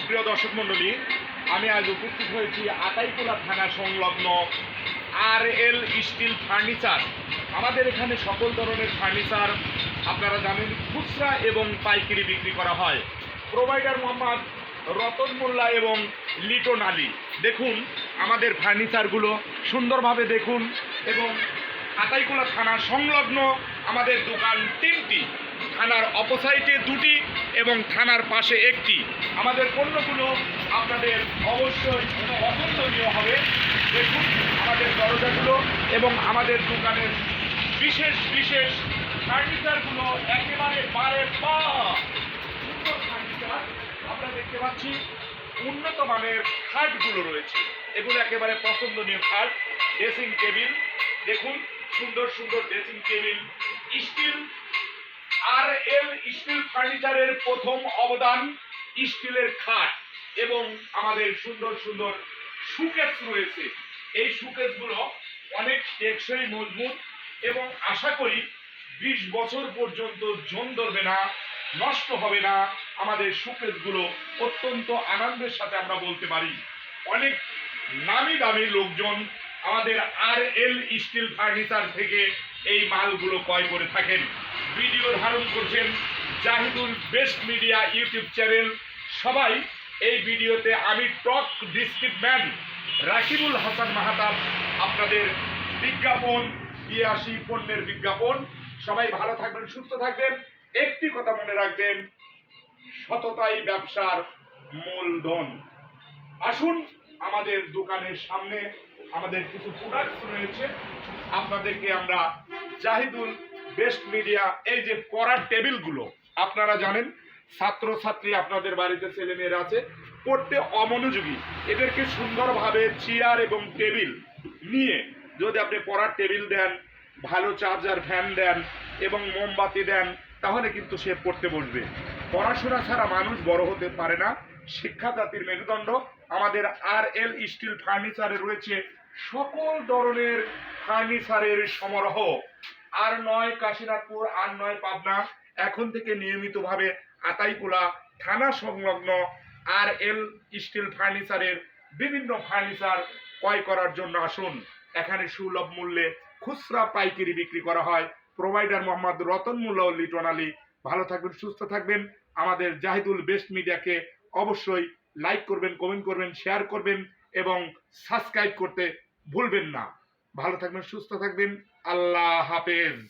সুপ্রিয় দর্শক মণ্ডলী, আমি আজ উপস্থিত হয়েছি আতাইকুলা থানা সংলগ্ন আর এল স্টিল ফার্নিচার। আমাদের এখানে সকল ধরনের ফার্নিচার আপনারা জানেন, খুচরা এবং পাইকারি বিক্রি করা হয়। প্রোভাইডার মোহাম্মদ রতন মোল্লা এবং লিটন আলী। দেখুন, আমাদের ফার্নিচারগুলো সুন্দরভাবে দেখুন এবং আতাইকুলা থানা সংলগ্ন আমাদের দোকান তিনটি। থানার অপোসাইটে দুটি এবং থানার পাশে একটি। আমাদের পণ্যগুলো আপনাদের অবশ্যই অপছন্দনীয় হবে। দেখুন, আমাদের দরজাগুলো এবং আমাদের দোকানের বিশেষ বিশেষ ফার্নিচারগুলো একেবারে বারে পা। সুন্দর ফার্নিচার আমরা দেখতে পাচ্ছি। উন্নত মানের খাটগুলো রয়েছে। এগুলো একেবারে পছন্দনীয় খাট। ড্রেসিং টেবিল দেখুন, সুন্দর সুন্দর dressing table steel R L steel ফার্নিচারের প্রথম অবদান স্টিলের খাট এবং আমাদের সুন্দর সুন্দর সুকেস রয়েছে। এই সুকেসগুলো অনেক টেকসই, মজবুত এবং আশা করি বিশ বছর পর্যন্ত জন ধরবে না, নষ্ট হবে না। আমাদের সুকেসগুলো অত্যন্ত আনন্দের সাথে আমরা বলতে পারি। অনেক নামি দামি লোকজন আমাদের আর এল স্টিল ফার্নিচার থেকে এই মালগুলো ক্রয় করে থাকেন। ভিডিও ধারণ করছেন Jahidul best media YouTube channel. সবাই এই ভিডিওতে আমি talk district man Rakibul Hasan Mahatab আপনাদের বিজ্ঞাপন দিয়ে আসি, পণ্যের বিজ্ঞাপন। সবাই ভালো থাকবেন, সুস্থ থাকবেন। একটি কথা মনে রাখবেন, সততাই ব্যবসার মূলধন। আসুন আমাদের দোকানের সামনে, আমাদের কিছু প্রোডাক্টস রয়েছে। আপনাদেরকে আমরা জাহিদুল বেস্ট মিডিয়া, এই যে পড়ার টেবিলগুলো, আপনারা জানেন ছাত্র ছাত্রী আপনাদের বাড়িতে ছেলে মেয়েরা আছে, পড়তে অমনোযোগী। এদেরকে সুন্দরভাবে চেয়ার এবং টেবিল নিয়ে যদি আপনি পড়ার টেবিল দেন, ভালো চার্জার, ফ্যান দেন এবং মোমবাতি দেন, তাহলে কিন্তু সে পড়তে বসবে। পড়াশোনা ছাড়া মানুষ বড় হতে পারে না। শিক্ষা জাতির মেরুদণ্ড। আমাদের আর এল স্টিল ফার্নিচারে রয়েছে সকল ধরনের ফার্নিচারের সমারোহ। আর নয় কাশীনাথপুর, আর নয় পাবনা। এখন থেকে নিয়মিতভাবে আতাইকুলা থানা সংলগ্ন আর এল স্টিল ফার্নিচারের বিভিন্ন ফার্নিচার ক্রয় করার জন্য আসুন। এখানে সুলভ মূল্যে খুচরা পাইকারি বিক্রি করা হয়। প্রোভাইডার মোহাম্মদ রতন মোল্লা লিটন আলী। ভালো থাকবেন, সুস্থ থাকবেন। আমাদের জাহিদুল বেস্ট মিডিয়াকে অবশ্যই লাইক করবেন কমেন্ট করবেন শেয়ার করবেন এবং সাবস্ক্রাইব করতে ভুলবেন না। ভালো থাকবেন, সুস্থ থাকবেন। আল্লাহ হাফেজ।